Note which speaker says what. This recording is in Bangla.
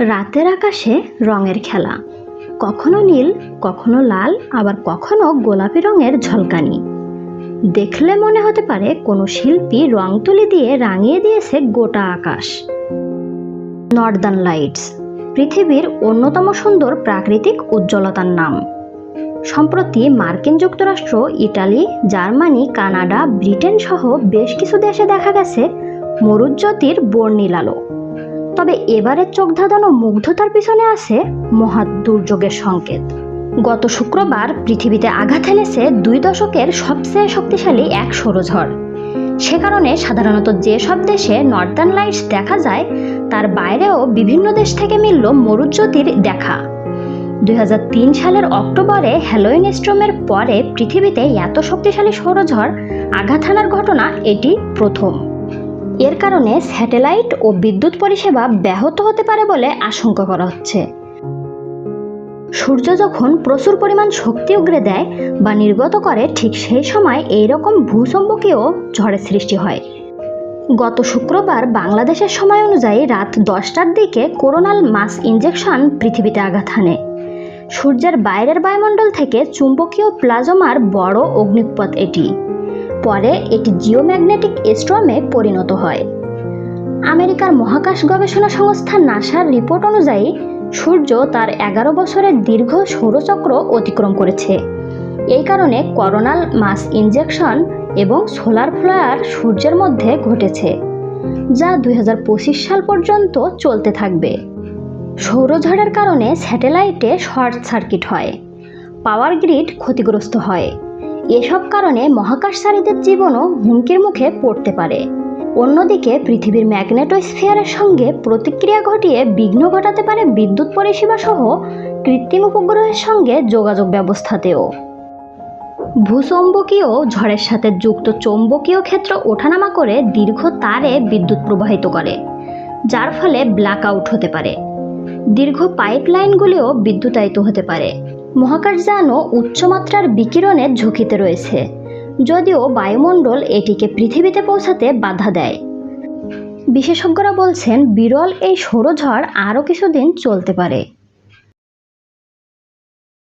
Speaker 1: রাতের আকাশে রঙের খেলা। কখনো নীল, কখনো লাল, আবার কখনো গোলাপি রঙের ঝলকানি। দেখলে মনে হতে পারে কোনো শিল্পী রং তুলি দিয়ে রাঙিয়ে দিয়েছে গোটা আকাশ। নর্দার্ন লাইটস পৃথিবীর অন্যতম সুন্দর প্রাকৃতিক উজ্জ্বলতার নাম। সম্প্রতি মার্কিন যুক্তরাষ্ট্র, ইটালি, জার্মানি, কানাডা, ব্রিটেন সহ বেশ কিছু দেশে দেখা গেছে মরুজ্যোতির বর্ণিল আলো। তবে এবারের চোখ ধাঁধানো মুগ্ধতার পিছনে আছে মহা দুর্যোগের সংকেত। গত শুক্রবার পৃথিবীতে আঘাত এনেছে দুই দশকের সবচেয়ে শক্তিশালী এক সৌরঝড় সে কারণে সাধারণত যেসব দেশে নর্দার্ন লাইটস দেখা যায়, তার বাইরেও বিভিন্ন দেশ থেকে মিলল মরুজ্যোতির দেখা। দুই হাজার তিন সালের অক্টোবরে হ্যালোইন স্ট্রোমের পরে পৃথিবীতে এত শক্তিশালী সৌরঝড় আঘাত হানার ঘটনা এটি প্রথম। এর কারণে স্যাটেলাইট ও বিদ্যুৎ পরিষেবা ব্যাহত হতে পারে বলে আশঙ্কা করা হচ্ছে। সূর্য যখন প্রচুর পরিমাণ শক্তি উগরে দেয় বা নির্গত করে, ঠিক সেই সময় এইরকম ভূচম্বকীয় ঝড়ের সৃষ্টি হয়। গত শুক্রবার বাংলাদেশের সময় অনুযায়ী রাত দশটার দিকে কোরোনাল মাস ইঞ্জেকশন পৃথিবীতে আঘাত হানে। সূর্যের বাইরের বায়ুমণ্ডল থেকে চুম্বকীয় প্লাজমার বড় অগ্নিপথ এটি। পরে এটি জিওম্যাগনেটিক স্ট্রমে পরিণত হয়। আমেরিকার মহাকাশ গবেষণা সংস্থা নাসার রিপোর্ট অনুযায়ী, সূর্য তার এগারো বছরের দীর্ঘ সৌরচক্র অতিক্রম করেছে। এই কারণে করোনাল মাস ইনজেকশন এবং সোলার ফ্লায়ার সূর্যের মধ্যে ঘটেছে, যা দু হাজার পঁচিশ সাল পর্যন্ত চলতে থাকবে। সৌরঝড়ের কারণে স্যাটেলাইটে শর্ট সার্কিট হয়, পাওয়ার গ্রিড ক্ষতিগ্রস্ত হয়। এসব কারণে মহাকাশচারীদের জীবনও হুমকির মুখে পড়তে পারে। অন্যদিকে, পৃথিবীর ম্যাগনেটোস্ফিয়ারের সঙ্গে প্রতিক্রিয়া ঘটিয়ে বিঘ্ন ঘটাতে পারে বিদ্যুৎ পরিষেবা সহ কৃত্রিম উপগ্রহের সঙ্গে যোগাযোগ ব্যবস্থাতেও। ভূচম্বকীয় ঝড়ের সাথে যুক্ত চৌম্বকীয় ক্ষেত্র ওঠানামা করে দীর্ঘ তারে বিদ্যুৎ প্রবাহিত করে, যার ফলে ব্ল্যাক আউট হতে পারে। দীর্ঘ পাইপলাইনগুলিও বিদ্যুতায়িত হতে পারে। মহাকাশযানও উচ্চমাত্রার বিকিরণের ঝুঁকিতে রয়েছে, যদিও বায়ুমণ্ডল এটিকে পৃথিবীতে পৌঁছাতে বাধা দেয়। বিশেষজ্ঞরা বলছেন, বিরল এই সৌরঝড় আরও কিছুদিন চলতে পারে।